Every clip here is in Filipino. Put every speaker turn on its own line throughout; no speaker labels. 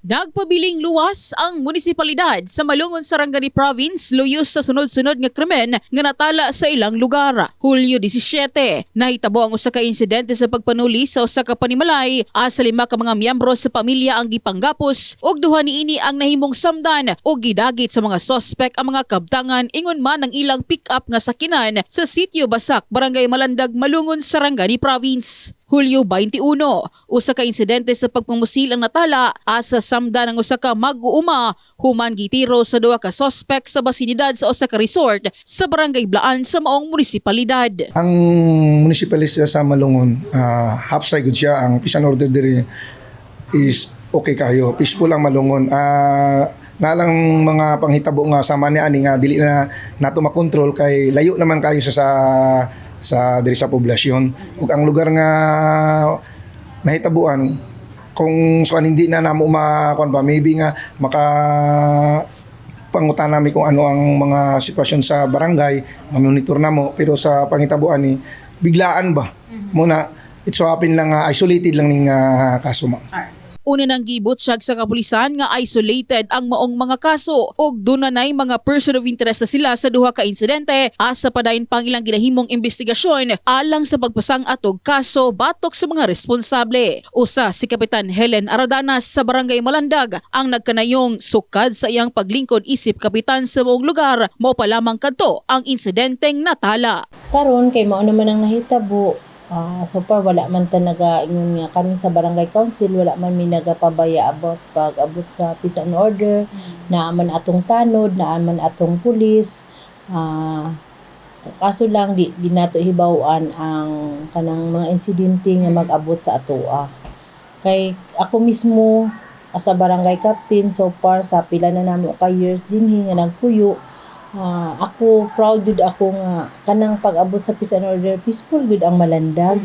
Nagpabiling luwas ang munisipalidad sa Malungon Sarangani Province luyos sa sunod-sunod nga krimen nga natala sa ilang lugar. Hulyo 17, nahitabo ang usa ka insidente sa pagpanuli sa usa ka panimalay asa lima ka mga miyembro sa pamilya ang gipanggapos ug duha niini ang nahimong samdan ug gidagit sa mga sospek ang mga kabtangan ingon man ang ilang pick-up nga sakinan sa sitio Basak, Barangay Malandag, Malungon, Sarangani Province. Hulyo 21, usa ka insidente sa pagpamusil ang natala asa samda ng usa ka mag-uuma human gitiro sa duha ka sospek sa basinidad sa usa ka resort sa barangay Blaan sa maong munisipalidad.
Ang municipalista sa Malungon, uh, side good siya. Ang and order diri is okay kayo. Peaceful ang Malungon. Ah, nga lang mga panghitabo nga sama ni ani nga dili na nato makontrol kay layo naman kayo sa sa sa diri sa poblasyon ug ang lugar nga nahitabuan kung so hindi na namo makuan ba maybe nga maka pangutan namin kung ano ang mga sitwasyon sa barangay, mamonitor na mo, pero sa pangitabuan ni biglaan ba? Muna, it so happen lang, ah, isolated lang ning ah, kaso ma'am.
Una nang gibot siyag sa kapulisan nga isolated ang maong mga kaso ug dunay mga person of interest na sila sa duha ka insidente asa padayon pang ilang ginahimong investigasyon alang sa pagpasang atog kaso batok sa mga responsable. Usa si Kapitan Helen Aradanas sa Barangay Malandag ang nagkanayong sukad sa iyang paglingkod isip kapitan sa buong lugar mao pa lamang kadto ang insidenteng natala.
karon kay mao naman ang nahitabo Ah, so far wala man ta nagaingon nga kami sa barangay council wala man mi nagapabaya about pag abot sa peace and order naa man atong tanod naa man atong pulis. Ah kaso lang di, di nato hibaw-an ang kanang mga insidente nga mag-abot sa atoa kay ako mismo as a barangay captain so far sa pila na namo ka years dinhi nga nagpuyo Ah, ako proud gud ako nga kanang pag-abot sa peace and order peaceful gud ang malandag.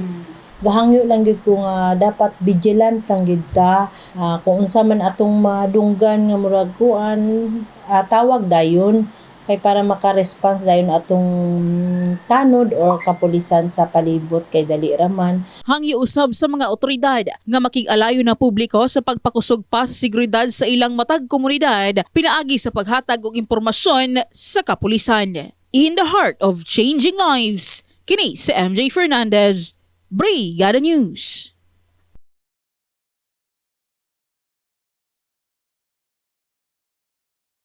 Gahangyo lang gud ko nga dapat vigilant lang gud ta Ah, kung unsa man atong madunggan nga murag kuan ah, tawag dayon kay para maka-response dayon atong tanod or kapulisan sa palibot kay dali raman
hangyo usab sa mga otoridad nga makig-alayo na publiko sa pagpakusog pa sa seguridad sa ilang matag komunidad pinaagi sa paghatag og impormasyon sa kapulisan. In the heart of changing lives, kini si MJ Fernandez, Brigada News.